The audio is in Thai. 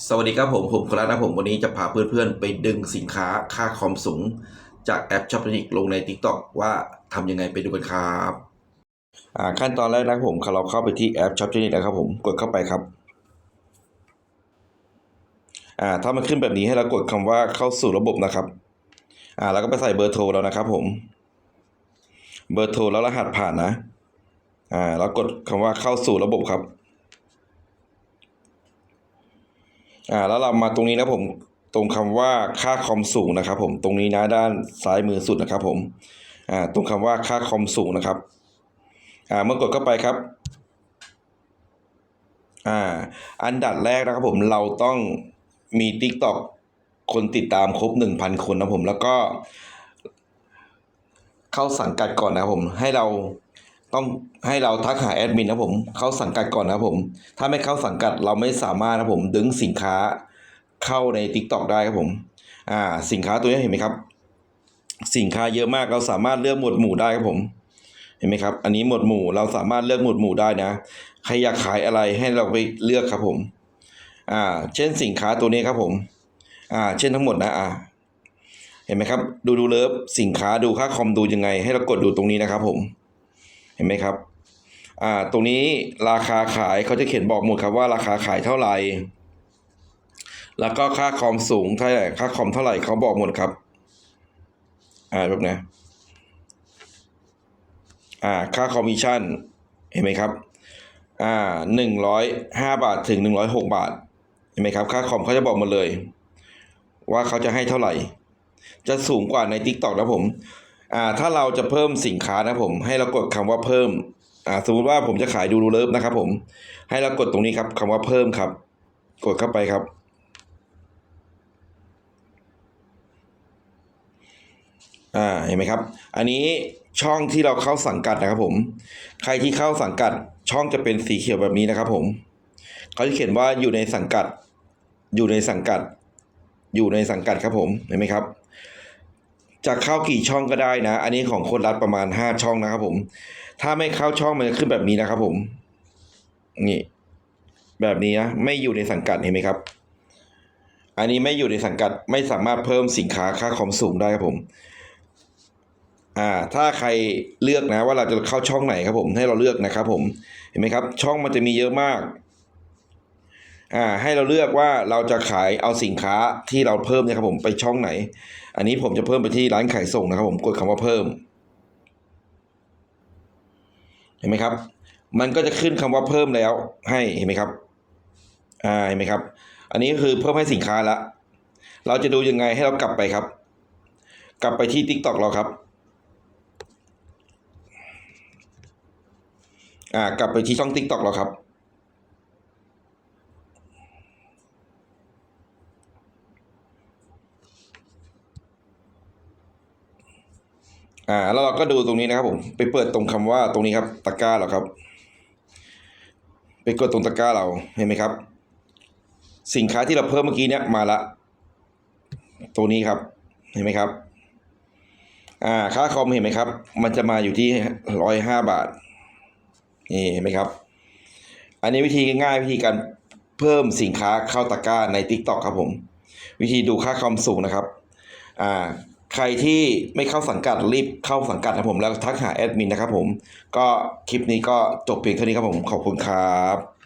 สวัสดีครับผม ผมคณะนะผมวันนี้จะพาเพื่อนๆ ไปดึงสินค้าค่าคอมสูง จากแอปช้อปปิ้งลงใน TikTok ว่าทำยังไงไปดูกันครับอ่าขั้นตอนแรกนะผมเราเข้าไปที่แอปช้อปปิ้งนะครับผมกดเข้าไปครับอ่าถ้ามันขึ้นแบบนี้ให้เรากดคำว่าเข้าสู่ระบบนะครับอ่าแล้วก็ไปใส่เบอร์โทรแล้วนะครับผม เบอร์โทรแล้วรหัสผ่านนะอ่าแล้วกดคำว่าเข้าสู่ระบบครับ อ่าแล้วเรามาตรงนี้นะผมตรงคำว่าค่าคอมสูงนะครับ ผมตรงนี้นะด้านซ้ายมือสุดนะครับ ผมอ่าตรงคำว่าค่าคอมสูงนะครับอ่าเมื่อกดเข้าไปครับอ่าอันดับแรกนะครับผมเราต้องมี t ิ k t o k คนติดตามครบ 1,000 คนนะผม แล้วก็เข้าสังกัดก่อนนะครับผมให้เรา ต้องให้เราทักหาแอดมินนะผม เข้าสังกัดก่อนนะผม ถ้าไม่เข้าสังกัดเราไม่สามารถนะผม ดึงสินค้าเข้าใน t ิ k t o k ได้ครับผม อ่า สินค้าตัวนี้เห็นไหมครับ สินค้าเยอะมากเราสามารถเลือกหมวดหมู่ได้ครับผม เห็นไหมครับ อันนี้หมวดหมู่เราสามารถเลือกหมวดหมู่ได้นะ ใครอยากขายอะไรให้เราไปเลือกครับผม อ่า เช่นสินค้าตัวนี้ครับผม อ่า เช่นทั้งหมดนะ อ่า เห็นไหมครับ ดูดูเลิฟสินค้าดูค่าคอมดูยังไง ให้เรากดดูตรงนี้นะครับผม ห็นไหมครับอ่าตรงนี้ราคาขายเขาจะเขียนบอกหมดครับว่าราคาขายเท่าไหร่ แล้วก็ค่าคอมสูงเท่าไหร่ค่าคอมเท่าไหร่เขาบอกหมดครับอ่าแบบนี้อ่าค่าคอมมิชชั่นเห็นไหมครับอ่าหนึ่งร้อยห้าบาทถึงหนึ่งร้อยหกบาทเห็นไหมครับ ค่าคอมเขาจะบอกหมดเลย ว่าเขาจะให้เท่าไหร่ จะสูงกว่าใน t ิ k t o k นะผม อ่าถ้าเราจะเพิ่มสินค้านะผม ให้เรากดคำว่าเพิ่มอ่าสมมติว่าผมจะขายดูรูเลิฟนะครับผมให้เรากดตรงนี้ครับคำว่าเพิ่มครับ กดเข้าไปครับ อ่าเห็นไหมครับ อันนี้ช่องที่เราเข้าสังกัดนะครับผม ใครที่เข้าสังกัดช่องจะเป็นสีเขียวแบบนี้นะครับ ผมเขาจะเขียนว่าอยู่ในสังกัด อยู่ในสังกัด อยู่ในสังกัดครับผมเห็นไหมครับ จะเข้ากี่ช่องก็ได้นะ อันนี้ของคนรัฐประมาณห้าช่องนะครับผม ถ้าไม่เข้าช่องมันจะขึ้นแบบนี้นะครับผม นี่ แบบนี้นะ ไม่อยู่ในสังกัดเห็นไหมครับ อันนี้ไม่อยู่ในสังกัดไม่สามารถเพิ่มสินค้าค่าคอมสูงได้ครับผม อ่า ถ้าใครเลือกนะ ว่าเราจะเข้าช่องไหนครับผม ให้เราเลือกนะครับผม เห็นไหมครับ ช่องมันจะมีเยอะมาก อ่าให้เราเลือกว่าเราจะขายเอาสินค้าที่เราเพิ่มเนี่ยครับผมไปช่องไหน อันนี้ผมจะเพิ่มไปที่ร้านขายส่งนะครับผมกดคำว่าเพิ่ม เห็นไหมครับ มันก็จะขึ้นคำว่าเพิ่มแล้ว ให้เห็นไหมครับอ่าเห็นไหมครับ อันนี้คือเพิ่มให้สินค้าละเราจะดูยังไงให้เรากลับไปครับ กลับไปที่ t ิ k t o k เราครับอ่ากลับไปที่ช่อง t ิ k t o k เราครับ อ่า แล้วเราก็ดูตรงนี้นะครับผม ไปเปิดตรงคำว่าตรงนี้ครับ ตะกร้าเราครับ ไปกดตรงตะกร้าเรา เห็นไหมครับ สินค้าที่เราเพิ่มเมื่อกี้เนี้ยมาละ ตัวนี้ครับ เห็นไหมครับ อ่า ค่าคอมเห็นไหมครับ มันจะมาอยู่ที่ร้อยห้าบาท นี่เห็นไหมครับ อันนี้วิธีง่ายๆวิธีการเพิ่มสินค้าเข้าตะกร้าใน t ิ k t o k ครับผม วิธีดูค่าคอมสูงนะครับ อ่า ใครที่ไม่เข้าสังกัดรีบเข้าสังกัดนะผมแล้วทักหาแอดมินนะครับผม ก็คลิปนี้ก็จบเพียงเท่านี้ครับผมขอบคุณครับ